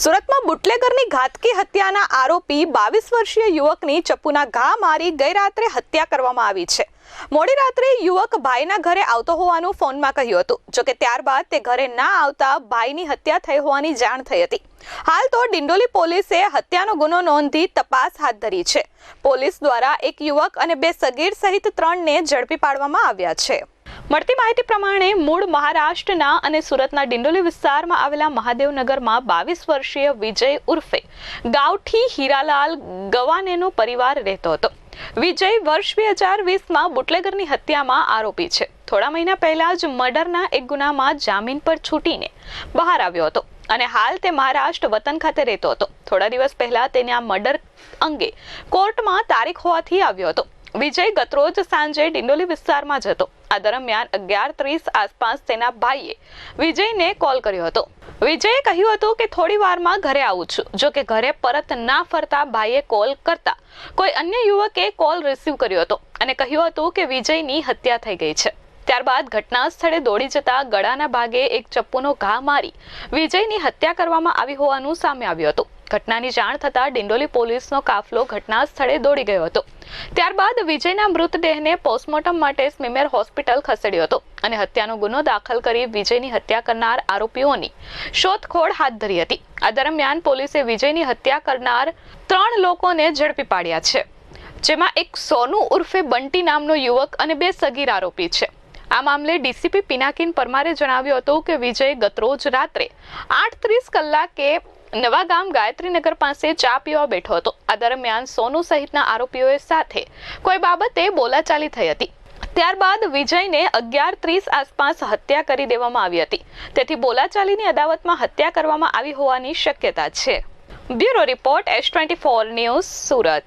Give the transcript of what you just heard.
સુરતમાં બુટલેગરની ઘાતકી હત્યાના આરોપી બાવીસ વર્ષીય યુવકની ચપ્પુના ઘા મારી ગઈ રાત્રે હત્યા કરવામાં આવી છે. મોડી રાત્રે યુવક ભાઈના ઘરે આવતો હોવાનું ફોનમાં કહ્યું હતું જોકે ત્યારબાદ તે ઘરે ના આવતા ભાઈની હત્યા થઈ હોવાની જાણ થઈ હતી. હાલ તો ડિંડોલી પોલીસે હત્યાનો ગુનો નોંધી તપાસ હાથ ધરી છે. પોલીસ દ્વારા એક યુવક અને બે સગીર સહિત ત્રણને ઝડપી પાડવામાં આવ્યા છે. મળતી માહિતી પ્રમાણે મૂળ મહારાષ્ટ્રના અને સુરતના ડિંડોલી વિસ્તારમાં આવેલા મહાદેવનગરમાં બાવીસ વર્ષીય વિજય ઉર્ફે ગાવઠી હીરાલાલ ગવાનેનો પરિવાર રહેતો હતો. વિજય વર્ષ બે હજાર વીસમાં બુટલેગરની હત્યામાં આરોપી છે. થોડા મહિના પહેલા જ મર્ડરના એક ગુનામાં જામીન પર છૂટીને બહાર આવ્યો હતો અને હાલ તે મહારાષ્ટ્ર વતન ખાતે રહેતો હતો. થોડા દિવસ પહેલા તેને આ મર્ડર અંગે કોર્ટમાં તારીખ હોવાથી આવ્યો હતો. વિજય ગતરોજ સાંજે ડિંડોલી વિસ્તારમાં જતો આ દરમિયાન અગિયાર ત્રીસ આસપાસ તેના ભાઈએ વિજયને કોલ કર્યો હતો. વિજયે કહ્યું હતું કે થોડી વારમાં ઘરે આવું છું. જો કે ઘરે પરત ના ફરતા ભાઈએ કોલ કરતા કોઈ અન્ય યુવકે કોલ રિસીવ કર્યો હતો અને કહ્યું હતું કે વિજયની હત્યા થઈ ગઈ છે. ત્યારબાદ ઘટના સ્થળે દોડી જતા ગળાના ભાગે એક ચપ્પુનો ઘા મારી વિજયની હત્યા કરવામાં આવી હોવાનું સામે આવ્યું હતું. ઘટનાની જાણ થતાં ડિંડોલી પોલીસનો કાફલો ઘટના સ્થળે દોડી ગયો હતો. ત્યારબાદ વિજયના મૃતદેહને પોસ્ટમોર્ટમ માટે સ્મીમેર હોસ્પિટલ ખસેડ્યો હતો અને હત્યાનો ગુનો દાખલ કરી વિજયની હત્યા કરનાર આરોપીઓની શોધખોળ હાથ ધરી હતી. આ દરમિયાન પોલીસે વિજયની હત્યા કરનાર ત્રણ લોકોને ઝડપી પાડ્યા છે, જેમાં એક સોનુ ઉર્ફે બંટી નામનો યુવક અને બે સગીર આરોપી છે. આ મામલે ડીસીપી પિનાકીન પરમારે જણાવ્યું હતું કે વિજય ગતરોજ રાત્રે આઠ ત્રીસ કલાકે નવા ગામ ગાયત્રીનગર પાસે ચા પીવા બેઠો હતો. આ દરમિયાન સોનુ સહિતના આરોપીઓએ સાથે કોઈ બાબતે બોલાચાલી થઈ હતી. ત્યારબાદ વિજયને અગિયાર ત્રીસ આસપાસ હત્યા કરી દેવામાં આવી હતી. તેથી બોલાચાલીની અદાવતમાં હત્યા કરવામાં આવી હોવાની શક્યતા છે. Bureau report S twenty four news Surat.